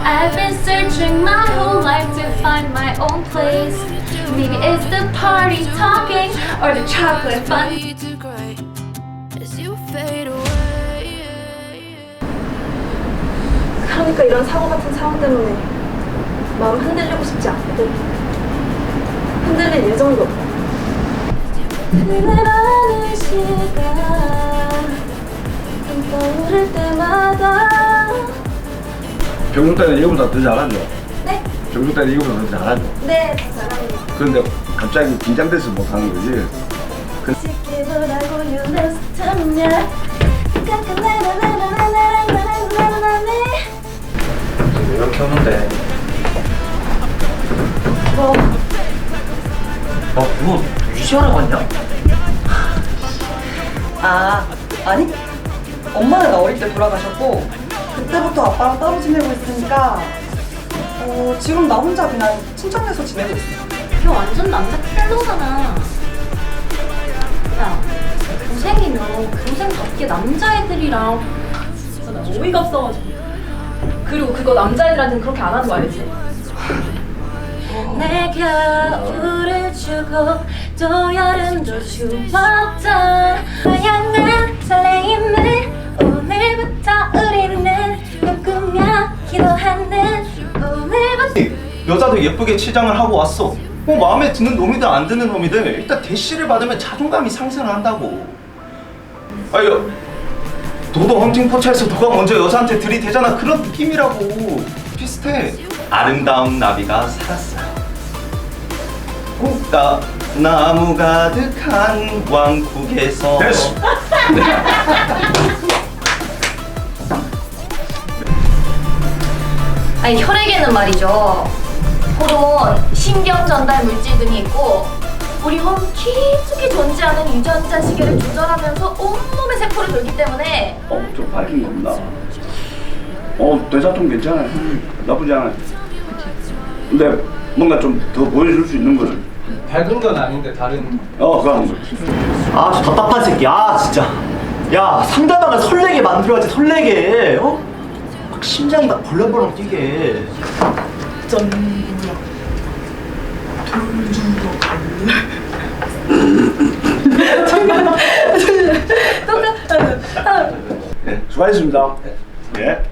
I've been searching my whole life to find my own place. Maybe it's the party talking or the chocolate fun. Fade to gray as you fade away. 그러니까 이런 사고 같은 상황 때문에 마음 흔들리고 싶지 않거든. 흔들릴 예정도 없고. 떠오를 때마다 때는 이거보다 더 잘하죠? 네? 때는 이거보다 더 잘하죠? 네, 잘합니다. 그런데 갑자기 긴장돼서 못하는 거지. 유레스트면 깜깜나나나나나나나나나나나네 이렇게 오는데 뭐, 어 그거 유지하러 갔냐? 아, 아니. 엄마는 어릴 때 돌아가셨고 그때부터 아빠랑 따로 지내고 있으니까 어, 지금 나 혼자 그냥 친정에서 지내고 있어. 걔 완전 남자 텔로잖아 야 고생이면 고생답게 남자애들이랑 진짜 나 어이가 없어가지고 그리고 그거 남자애들한테는 그렇게 안 하는 거 알지? 내 겨울을 주고 또 여름도 주었다 여자도 예쁘게 치장을 하고 왔어. 뭐 마음에 드는 놈이든 안 드는 놈이든 일단 대시를 받으면 자존감이 상승을 한다고. 아유 너도 헌팅포차에서 너가 먼저 여자한테 들이대잖아. 그런 느낌이라고. 비슷해. 아름다운 나비가 살았어요 꽃가 나무 가득한 왕국에서. 됐어. 아니 혈액에는 말이죠. 호르몬, 신경 전달 물질 등이 있고 우리 몸 깊숙이 존재하는 유전자 시계를 조절하면서 온몸의 세포를 돌기 때문에 어, 좀 밝힌 겁니다. 어, 대사통 괜찮아요. 나쁘지 않아요. 근데 뭔가 좀 더 보여줄 수 있는 거는 밝은 건 아닌데 다른 어, 그거 하는 거. 아, 저 답답한 새끼. 아, 진짜. 야, 상대방을 설레게 만들어야지, 설레게. 어? 막 심장이 막 벌렁벌렁 뛰게. 전력 돌주로 갈래 잠깐만 잠깐만 수고하셨습니다 예.